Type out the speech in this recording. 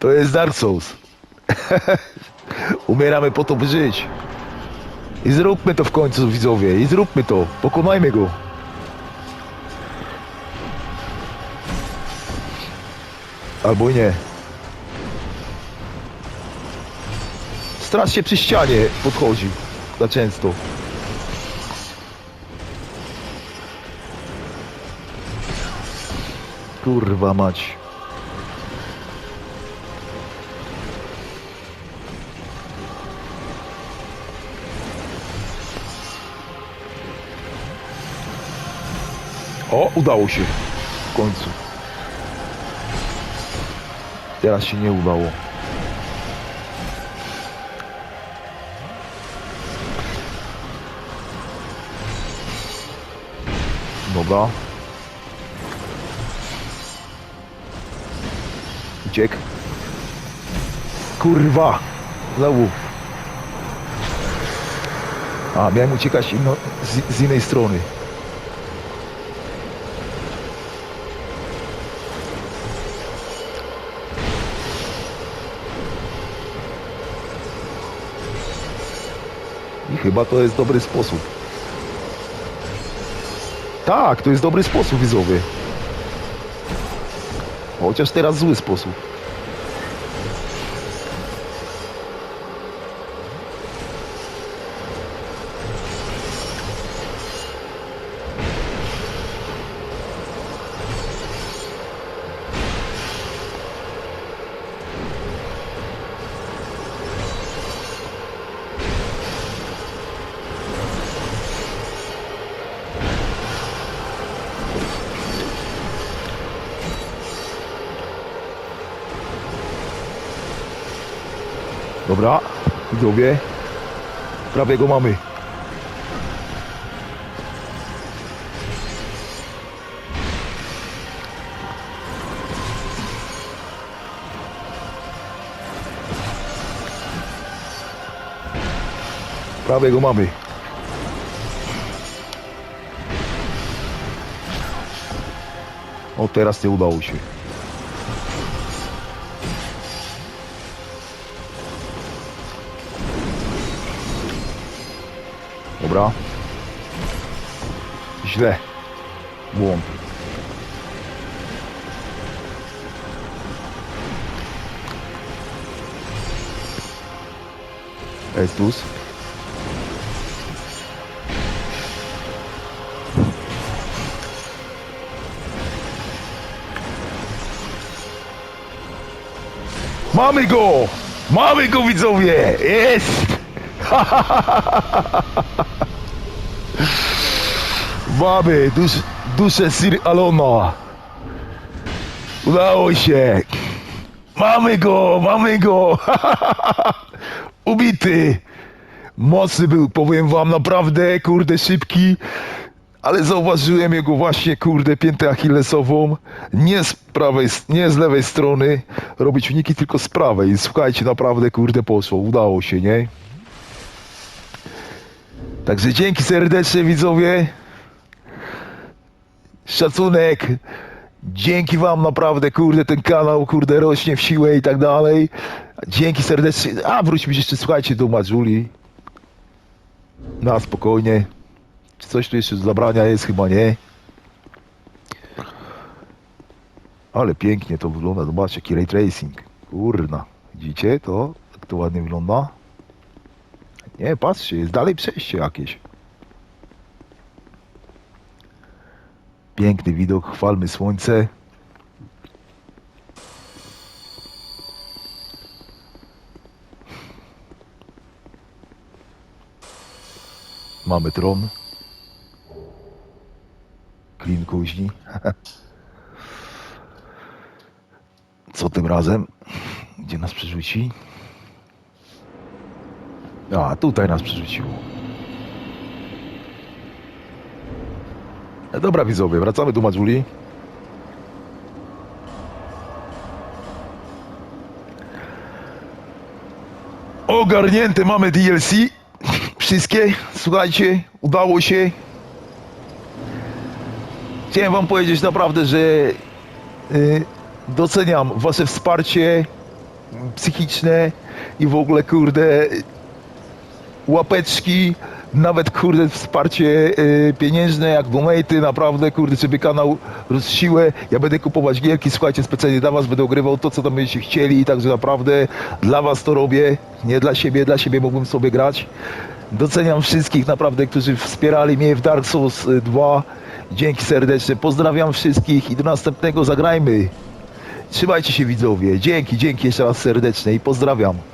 To jest Dark Souls. Umieramy po to, by żyć. I zróbmy to w końcu, widzowie. I zróbmy to. Pokonajmy go. Albo nie. Straż się przy ścianie podchodzi. Za często. Kurwa mać. O, udało się. W końcu. Teraz się nie udało. Dobra. Uciek. Kurwa! Znowu. A, miałem uciekać inno, z, z innej strony. I chyba to jest dobry sposób. Tak, to jest dobry sposób widzowy. Chociaż teraz zły sposób. Dobra, widzowie. Prawie go mamy. Prawie go mamy. O, teraz nie udało się. Dobra. Źle. Błąd. Estus. Mamy go! Mamy go widzowie! Jest! Mamy dusz, duszę Sir Alona. Udało się. Mamy go, mamy go. Ubity. Mocny był, powiem wam, naprawdę, kurde, szybki. Ale zauważyłem jego właśnie, kurde, piętę achillesową. Nie z prawej, nie z lewej strony robić uniki, tylko z prawej. Słuchajcie, naprawdę, kurde, poszło. Udało się, nie? Także dzięki serdecznie, widzowie szacunek. Dzięki wam naprawdę, kurde, ten kanał, kurde, rośnie w siłę i tak dalej. Dzięki serdecznie. A, wróćmy jeszcze, słuchajcie, do Majuli. Na spokojnie. Czy coś tu jeszcze do zabrania jest? Chyba nie. Ale pięknie to wygląda. Zobaczcie, jaki ray tracing. Kurna. Widzicie to? Jak to ładnie wygląda? Nie, patrzcie, jest dalej przejście jakieś. Piękny widok, chwalmy słońce. Mamy tron. Klin kuźni. Co tym razem? Gdzie nas przerzuci? A, tutaj nas przerzuciło. E, Dobra widzowie, wracamy do Majuli. Ogarnięte mamy DLC. Wszystkie, słuchajcie, udało się. Chciałem wam powiedzieć naprawdę, że y, doceniam wasze wsparcie psychiczne i w ogóle kurde łapeczki, nawet kurde wsparcie y, pieniężne, jak donaty, naprawdę kurde, żeby kanał rósł siłę. Ja będę kupować gierki, słuchajcie, specjalnie dla was będę ogrywał to, co tam będziecie chcieli, także naprawdę dla was to robię, nie dla siebie, dla siebie mógłbym sobie grać. Doceniam wszystkich naprawdę, którzy wspierali mnie w Dark Souls y, 2. Dzięki serdeczne, pozdrawiam wszystkich i do następnego zagrajmy. Trzymajcie się widzowie, dzięki, dzięki jeszcze raz serdeczne i pozdrawiam.